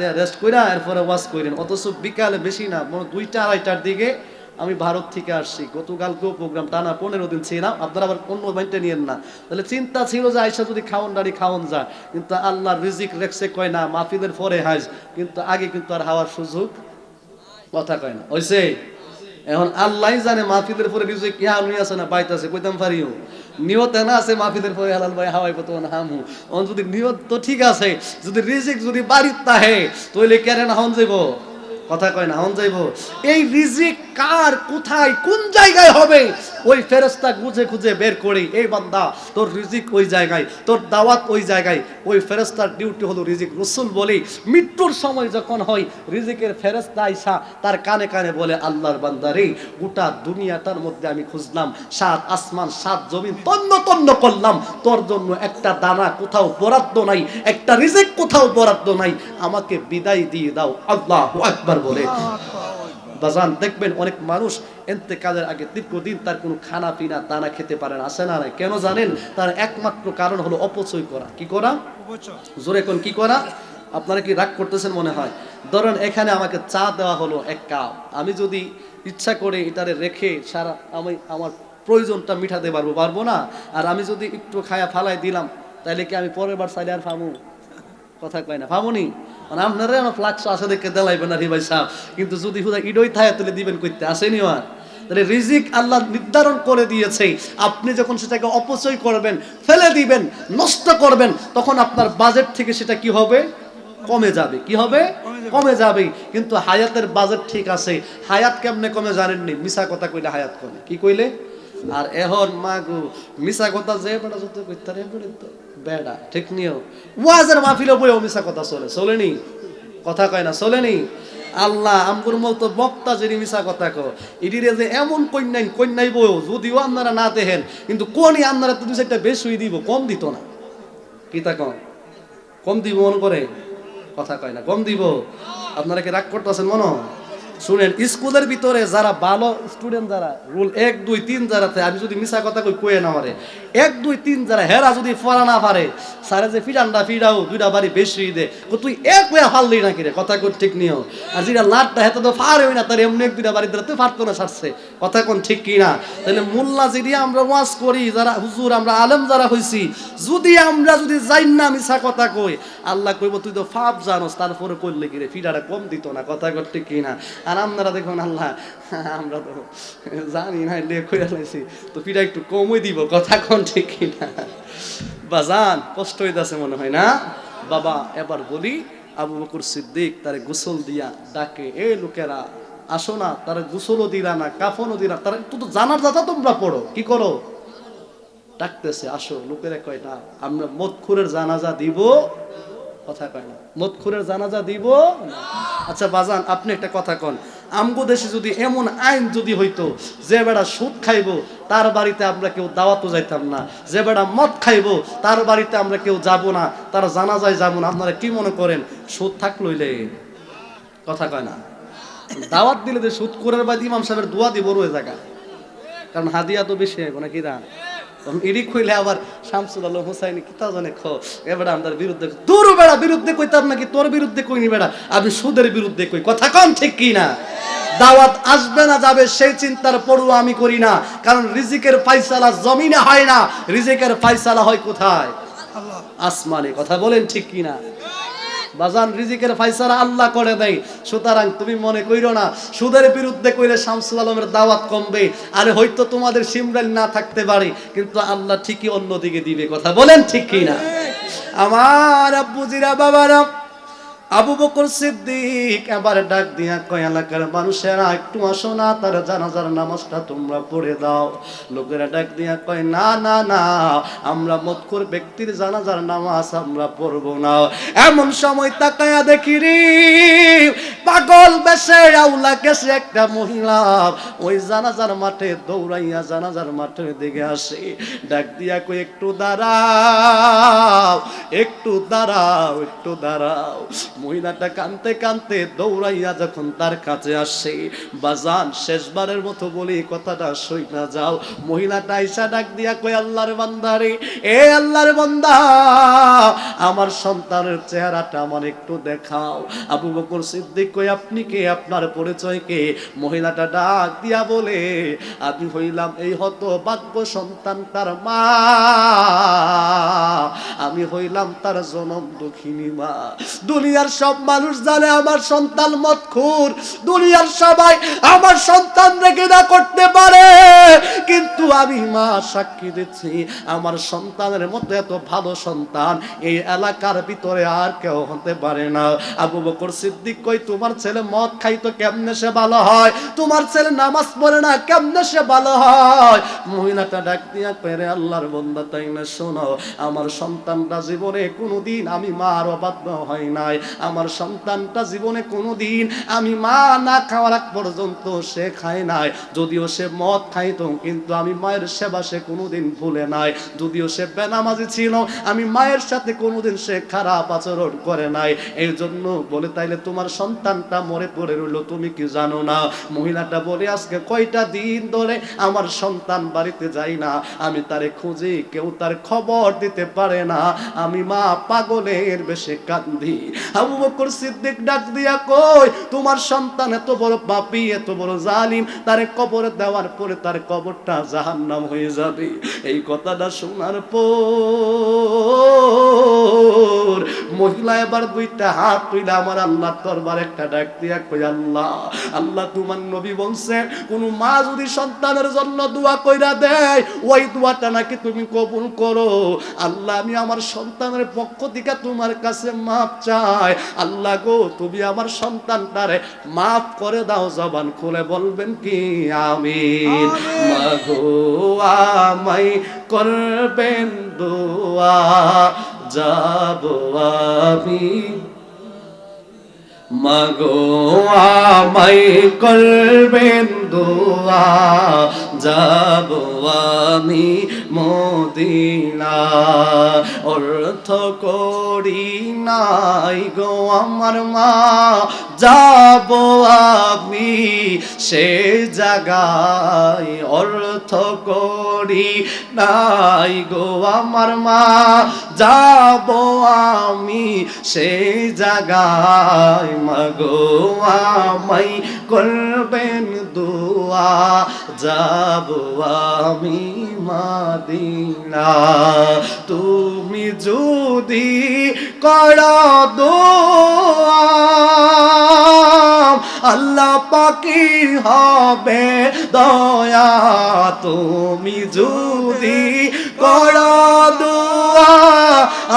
Rest কইরা এরপরে wash করেন অথচ বিকালে বেশি না, মনে দুইটা, আড়াইটার দিকে আমি ভারত থেকে আসছি। গতকালকেও প্রোগ্রাম টানা পনেরো দিন ছিলাম। আপনারা আবার অন্য মাইন্ডে নিয়েন না। তাহলে চিন্তা ছিল যে আইসা যদি খাওয়ান দাঁড়ি খাওয়ান যা কিন্তু আল্লাহ রিজিক রেখছে কয় না মাফিদের পরে হাজ। কিন্তু আগে কিন্তু আর হাওয়ার সুযোগ কথা কয় না। হইছে? এখন আল্লাহ জানে মাহফিলের পরে রিজিক কি নুই আছে না বাইত আছে কইতাম পারিও। নিয়ত না আছে মাহফিলের পরে হালাল ভাই হাওয়াই কত হামু। অন যদি নিয়ত তো ঠিক আছে, যদি রিজিক যদি বাড়ির তাহে তইলে কেন হন যাইব? কথা কয় না, হন যাইব। এই রিজিক কার, কোথায়, কোন জায়গায় হবে? ওই ফেরেস্তা খুঁজে খুঁজে বের করে, এই বান্দা, তোর রিজিক ওই জায়গায়, তোর দাওয়াত ওই জায়গায়। ওই ফেরেস্তার ডিউটি হলো রিজিক। রসুল বলি, মৃত্যুর সময় যখন হয়, রিজিকের ফেরেস্তা আইসা তার কানে কানে বলে, আল্লাহর বান্দা রে গোটা দুনিয়াটার মধ্যে আমি খুঁজলাম, সাত আসমান, সাত জমিন, তন্ন তন্ন করলাম। তোর জন্য একটা দানা কোথাও বরাদ্দ নাই, একটা রিজিক কোথাও বরাদ্দ নাই। আমাকে বিদায় দিয়ে দাও, আল্লাহ একবার বলে। বাজান দেখবেন অনেক মানুষ এতেকালের আগে দীর্ঘদিন তার কোনো খানা পিনা দানা খেতে পারে না। আসে না নাই? কেন জানেন? তার একমাত্র কারণ হলো অপচয় করা। কি করা? জোরে কোন কি করা? আপনারা কি রাগ করতেছেন মনে হয়? ধরেন এখানে আমাকে চা দেওয়া হলো এক কাপ। আমি যদি ইচ্ছা করে এটারে রেখে সারা আমি আমার প্রয়োজনটা মিটাতে পারব পারব না? আর আমি যদি একটু খায়া ফালাই দিলাম তাহলে কি আমি পরের বার চাইলে আর ফামু? কথা কয় না। ফামুনি? মানে আপনারা আমার ফ্লাক্স আসে দেখে দেলাইবেন না রে ভাই সাহেব। কিন্তু যদি হুদা ইডই থায় তুলে দিবেন কইতে আসেনি আর তাহলে রিজিক আল্লাহ নির্ধারণ করে দিয়েছে। আপনি যখন সেটাকে অপচয় করবেন ফেলে দিবেন নষ্ট করবেন তখন আপনার বাজেট থেকে সেটা কি হবে? কমে যাবে। কি হবে? কমে যাবে। কিন্তু হায়াতের বাজেট ঠিক আছে। হায়াত কেমনে কমে জানেননি? মিশা কথা কইলে হায়াত কমে। কি কইলে? আর এখন মা গো মিছা কথা যে বেটা যত কইতে রে বেড়ে তো। বেড়া, ঠিক নিও ওয়াজের মাহফিলে বইও মিছা কথা চলে চলেনি কথা কয় না চলেনি আল্লাহ, আমগুর মতো বক্তা যদি মিছা কথা কো ইডিরে যে এমন কন্যাই কন্যাই বইও, যদিও আপনারা না দেখেন, কিন্তু কোনই আপনারা তো দুই চারটা বেশি দিব, কম দিত না। কি তা কম কম দিব মন করে? কথা কয় না, কম দিব। আপনারা কি রাগ করতেছেন মনো শুনেন, স্কুলের ভিতরে যারা ভালো স্টুডেন্ট যারা রুল এক, দুই, তিন যারাতে, আমি যদি মিশা কথা কই কয়ে না মারে। এক, দুই, তিন যারা, হেরা যদি পড়া না পারে সারে যে ফিরান্ডা ফিরাও দুইটা বাড়ি বেশি দে। তুই এক হয়ে ফাললি না কিরে? কথা কই ঠিক নিও আর যেটা লাটটা হেতে তো ফার হই না, তার এমনি এক দুইটা বাড়ি তুই ফারতো না ছাড়ছে। কথা কোন ঠিক কি না? তাহলে মোল্লা যদি আমরা ওয়াজ করি, যারা হুজুর, আমরা আলেম যারা হইছি, যদি আমরা যদি যাই না মিশা কথা কই, আল্লাহ কইব, তুই তো ফাপ জানোস, তারপরে করলে কিরে? ফিডাটা কম দিত না। কথা কর ঠিক কি না? আর আপনারা দেখুন, আল্লাহ, আমরা তো জানি না লেখ হয়ে তো ফিডা একটু কমই দিব, কথা কোন ঠিক কি না বাজান কষ্ট হইতাছে মনে হয় না? বাবা, এবার বলি, আবু বকর সিদ্দিক তারে গোসল দিয়া ডাকে, এ লোকেরা, আসো না, তারা গোসলও দিলা না, কাফনও দিলা তারা তো তো জানার দাদা তোমরা পড়ো, কি করো? ডাকতেছে, আসো। লোকেরা কয়, না, আমরা মদখুরের জানাজা দিব কথা কয় না। মদখুরের জানাজা দিব? আচ্ছা বাজান, আপনি একটা কথা কন। আমগো দেশে যদি এমন আইন যদি হইতো, যে বেড়া সুদ খাইবো, তার বাড়িতে আমরা কেউ দাওয়াতও যাইতাম না। যে বেড়া মদ খাইবো, তার বাড়িতে আমরা কেউ যাব না। তার জানাজায় যাব না। আপনারা কি মনে করেন? সুদ থাকলইলে কথা কয় না। দাওয়াত দিলে যে সুদ করার বাদ ইমাম সাহেবের দোয়া দিব রয়ে জায়গা কারণ হাদিয়া তো বেশি হইব না কি দান ইডি কইলে আবার শামসুল আলম হুসাইনি কিতা জানে খ? এবার আমার বিরুদ্ধে তোর বেড়া বিরুদ্ধে কইতাম নাকি? তোর বিরুদ্ধে কইনি বেড়া। আমি সুদের বিরুদ্ধে কই। কথা কন ঠিক কি না? দাওয়াত আসবে না যাবে সেই চিন্তার পড়ুয়া আমি করি না। কারণ রিজিকের ফাইসালা জমিনে হয় না। রিজিকের ফাইসালা হয় কোথায়? আসমানে। কথা বলেন ঠিক কি না? বাজান রিজিকের ফাইসারা আল্লাহ করে দেয়। সুতরাং তুমি মনে কইরো না, সুদের বিরুদ্ধে কইলে শামসুল আলমের দাওয়াত কমবে, আরে হয়তো তোমাদের সিমরাইল না থাকতে পারে, কিন্তু আল্লাহ ঠিকই অন্যদিকে দিবে, কথা বলেন ঠিক কি না আমার আব্বুজিরা বাবারা আবু বকর সিদ্দিক এবার ডাক দিয়া কয়, এলাকার মানুষেরা, একটু আসো না, তার জানাজার নামাজটা তোমরা পড়ে দাও। লোকেরা ডাক দিয়া কয়, না না না, আমরা মতকর ব্যক্তির জানাজার নামাজ আমরা পড়ব না। এমন সময় তাকায়া দেখি রে, পাগল বেশে আউলা কেসে একটা মহিলা। ওই জানাজার মাঠে দৌড়াইয়া জানাজার মাঠের দিকে আসে। ডাক দিয়া কই একটু দাঁড়াও একটু দাঁড়াও একটু দাঁড়াও। মহিলাটা কানতে কানতে দৌড়াইয়া যখন তার কাছে আসে, বাজান শেষবারের মতো বলি, কথাটা সই না যাও। মহিলাটা আইসা ডাক দিয়া কই আল্লাহর বান্দারে এ আল্লাহর বান্দা, আমার সন্তানের চেহারাটা আমার একটু দেখাও। আবু বকর সিদ্দিক কই আপনি কে? আপনার পরিচয় কে? মহিলাটা ডাক দিয়া বলে, আমি হইলাম এই হত বাক্য সন্তান তার মা। আমি হইলাম তার জনম দুঃখিনী মা। দুনিয়ার সব মানুষ জানে আমার সন্তান মতখুর দুনিয়ার সবাই আমার সন্তান রেখে না করতে পারে। কিন্তু আমি মা সাক্ষী দিচ্ছি, আমার সন্তানের মতো এত ভালো সন্তান এই এলাকার ভিতরে আর কেউ হতে পারে না। আবু বকর সিদ্দিক কই, তোমার ছেলে মদ খাইতো কেমনে সে ভালো হয়? তোমার ছেলে নামাজ পড়ে না কেমনে সে ভালো হয়? মহিলাটা ডাক দিয়া পেরে আল্লাহর বন্দা, তাই না শোনো, আমার সন্তানটা জীবনে কোনোদিন আমি মার অবাধ্য হয় নাই। আমার সন্তানটা জীবনে কোনোদিন আমি মা না খাওয়ার আগ পর্যন্ত সে খায় নাই। যদিও সে মদ খাইতো, কিন্তু আমি মায়ের সেবা সে কোনোদিন ভুলে নাই। যদিও সে বেনামাজি ছিল, আমি মায়ের সাথে কোনোদিন সে খারাপ আচরণ করে নাই। এই জন্য বলে, তাইলে তোমার সন্তানটা মরে পড়ে রইল, তুমি কি জানো না? মহিলাটা বলে, আজকে কয়টা দিন ধরে আমার সন্তান বাড়িতে যাই না। আমি তারে খুঁজি, কেউ তার খবর দিতে পারে না। আমি মা পাগলের বেশে কান্দি। আবু বকর সিদ্দিক ডাক দিয়া কই তোমার সন্তান এত বড় পাপী, এত বড় জালিম, তারে কবর দেওয়ার পরে তার কবরটা জাহান্নাম হয়ে যাবে। এই কথাটা শোনার পর মহিলা এবার দুইটা হাত তুইলা আমার আল্লাহ দরবার একটা ডাক দিয়া কই আল্লাহ আল্লাহ তোমার নবী বলছেন কোন মা যদি সন্তানের জন্য দোয়া কইরা দেয়, ওই দোয়াটা নাকি তুমি কবুল করো। আল্লাহ, আমি আমার সন্তানের পক্ষ থেকে তোমার কাছে মাপ চাই। আল্লাহ গো তুমি আমার সন্তানটারে মাফ করে দাও জবান খুলে বলবেন কি? আমিন। মাগো আমাই করবেন দোয়া যাব আমি। মাগো আমাই করবেন দোয়া যাব আমি। মদিনা। অর্থ করি নাই গো আমার মা, যাব আমি সে জায়গায়। অর্থ করি নাই গো আমার মা, যাব আমি সেই জায়গায়। মাগো আমাই করবেন দোয়া, যাব আমি মাদিনা তুমি যদি কর দো আল্লাহ পাকি হবে দয়া। তুমি যদি কর দোয়া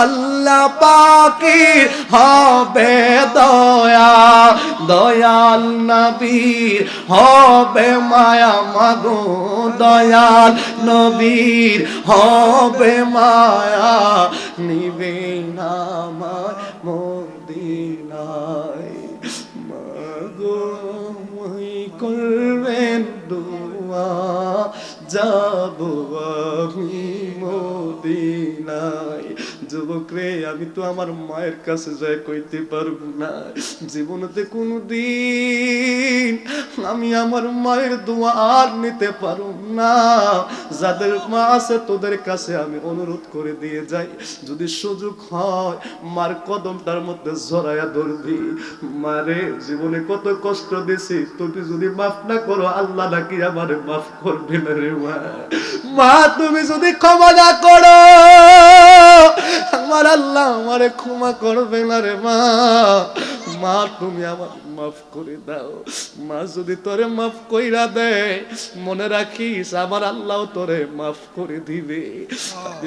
আল্লাহ পাকি হবে দয়া, দয়াল নবীর হবে মায়া, মাগো দয়াল নবীর হবে মায়া, নিবে নামায় মদিনায়, মাগো মই করবেন দোয়া, যাব আমি যুবক রে, আমি তো আমার মায়ের কাছে যাই কইতে পারব না। জীবনেতে কোনো দিন আমি আমার মায়ের দোয়া আর নিতে পারব না। যাদের মা আছে, তোদের কাছে আমি অনুরোধ করে দিয়ে যাই। যদি সুযোগ হয়, মার কদমটার মধ্যে জড়াইয়া ধরবি। মারে জীবনে কত কষ্ট দিছি, তুমি যদি মাফ না করো, আল্লাহ নাকি আমারে মাফ করবে না রে মা। মা তুমি যদি ক্ষমা না করো আমার আল্লাহ আমারে ক্ষমা করবে না রে মা। মা তুমি আমার মাফ করে দাও। মা যদি তোরে মাফ কইরা দে মনে রাখিস আমার আল্লাহ তোরে মাফ করে দিবে।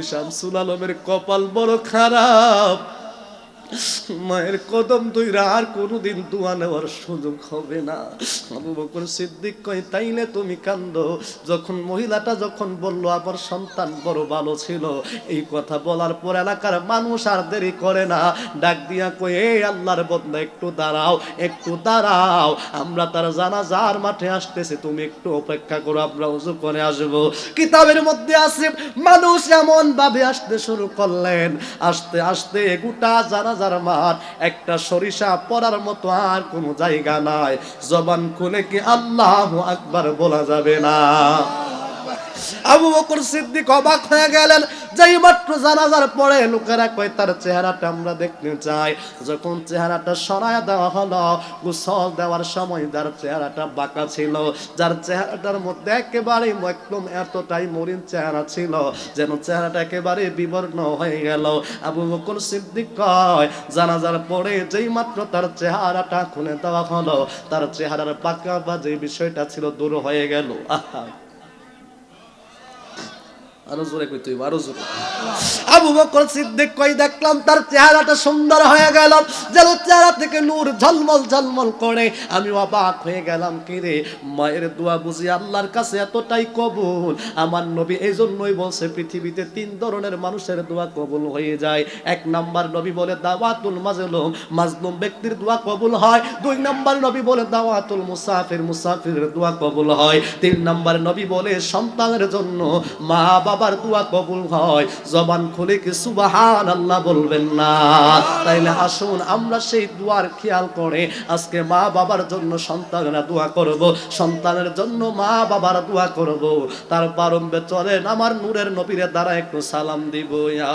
শামসুল আলমের কপাল বড় খারাপ। মায়ের কদম দইরা আর কোনোদিন দোয়া নেওয়ার সুযোগ হবে না। আবু বকর সিদ্দিক কয়, তাইলে তুমি কান্দো। যখন মহিলাটা যখন বলল, আমার সন্তান বড় ভালো ছিল। এই কথা বলার পর এলাকার মানুষ আর দেরি করে না। ডাক দিয়া কই এই আল্লাহর বদলা একটু দাঁড়াও একটু দাঁড়াও। আমরা তার জানাজার মাঠে আসতেছে, তুমি একটু অপেক্ষা করো, আমরা উজু করে আসব। কিতাবের মধ্যে আছে মানুষ এমন ভাবে আসতে শুরু করলেন। আস্তে আস্তে গোটা জানাজার মাঠ একটা সরিষা পড়ার মতো আর কোনো জায়গা নাই। জবান খুলে কি আল্লাহ আকবার বলা যাবে না? আবু বকর সিদ্দিক অবাক হয়ে গেলেন, যেই মাত্র জানাজার পরে লোকেরা কয়, তার চেহারাটা আমরা দেখতে চাই। যখন চেহারাটা সরায় দেওয়া হলো, গোসল দেওয়ার সময় যার চেহারাটা বাঁকা ছিল, যার চেহারাটার মধ্যে একেবারে একদম এতটাই মরিন চেহারা ছিল, যেন চেহারাটা একেবারে বিবর্ণ হয়ে গেল। আবু বকর সিদ্দিক কয়, জানাজার পরে যেই মাত্র তার চেহারাটা খুলে দেওয়া হলো, তার চেহারার বাঁকা বা যে বিষয়টা ছিল দূর হয়ে গেল। আহা। আরও জোরে কইতে হইব আরও জোরে। আবু বকর সিদ্দিক কই দেখলাম, তার চেহারাটা সুন্দর হয়ে গেল। যেন চেহারা থেকে নূর ঝলমল ঝলমল করে। আমি অবাক হয়ে গেলাম, কি রে? মায়ের দোয়া বুঝি আল্লাহর কাছে এতটাই কবুল। আমার নবী এই জন্যই বলছে, পৃথিবীতে তিন ধরনের মানুষের দোয়া কবুল হয়ে যায়। এক নাম্বার নবী বলে, দাওয়াতুল মাজলুম। মাজলুম ব্যক্তির দোয়া কবুল হয়। দুই নাম্বার নবী বলে, দাওয়াতুল মুসাফির। মুসাফিরের দোয়া কবুল হয়। তিন নাম্বার নবী বলে, সন্তানের জন্য মা বাবার দোয়া কবুল হয়। জবান খুলে কি সুবাহান আল্লাহ বলবেন না? তাইলে আসুন, আমরা সেই দুয়ার খেয়াল করে আজকে মা বাবার জন্য সন্তানেরা দোয়া করব, সন্তানের জন্য মা বাবার দোয়া করব। তার প্রারম্ভে চলেন, আমার নূরের নবীরে দ্বারা একটু সালাম দিব, ইয়া